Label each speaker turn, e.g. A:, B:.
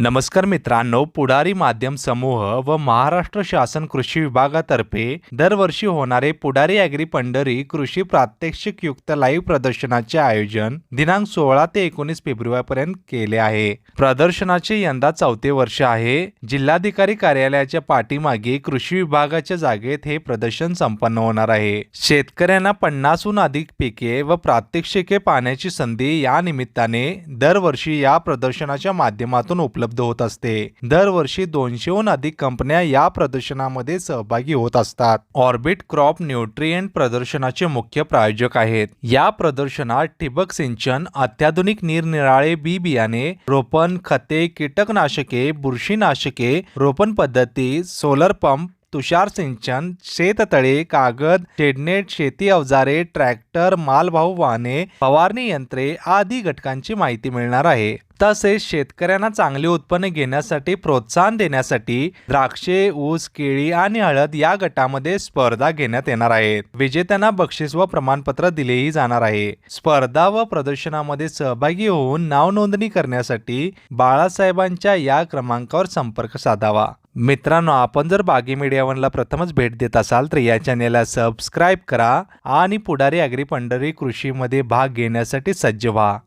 A: नमस्कार मित्रांनो पुढारी माध्यम समूह व महाराष्ट्र शासन कृषी विभागातर्फे दरवर्षी होणारे पुढारी ॲग्री पंढरी कृषी प्रात्यक्षिक युक्त लाईव्ह प्रदर्शनाचे आयोजन दिनांक सोळा ते एकोणीस फेब्रुवारीपर्यंत केले आहे. प्रदर्शनाचे यंदा चौथे वर्ष आहे. जिल्हाधिकारी कार्यालयाच्या पाठीमागे कृषी विभागाच्या जागेत हे प्रदर्शन संपन्न होणार आहे. शेतकऱ्यांना पन्नासहून अधिक पिके व प्रात्यक्षिके पाहण्याची संधी या निमित्ताने दरवर्षी या प्रदर्शनाच्या माध्यमातून उपलब्ध होत असते. दरवर्षी दोनशेहून अधिक कंपन्या या प्रदर्शनामध्ये सहभागी होत असतात. ऑर्बिट क्रॉप न्यूट्रिएंट प्रदर्शनाचे मुख्य प्रायोजक आहेत. या प्रदर्शनात ठिबक सिंचन अत्याधुनिक निरनिराळे बी बियाणे रोपण खते कीटकनाशके बुरशीनाशके रोपण पद्धती सोलर पंप तुषार सिंचन शेततळे कागद शेडनेट शेती अवजारे ट्रॅक्टर मालवाहू वाहने फवारणी यंत्रे आदी घटकांची माहिती मिळणार आहे. तसेच शेतकऱ्यांना चांगले उत्पन्न घेण्यासाठी प्रोत्साहन देण्यासाठी द्राक्षे ऊस केळी आणि हळद या गटामध्ये स्पर्धा घेण्यात येणार आहेत. विजेत्यांना बक्षीस व प्रमाणपत्र दिलेही जाणार आहे. स्पर्धा व प्रदर्शनामध्ये सहभागी होऊन नाव नोंदणी करण्यासाठी बाळासाहेबांच्या या क्रमांकावर संपर्क साधावा. मित्रांनो आपण जर बागी मीडिया वनला प्रथमच भेट देत असाल तर या चॅनेलला सबस्क्राईब करा आणि पुढारी अग्री पंढरी कृषीमध्ये भाग घेण्यासाठी सज्ज व्हा.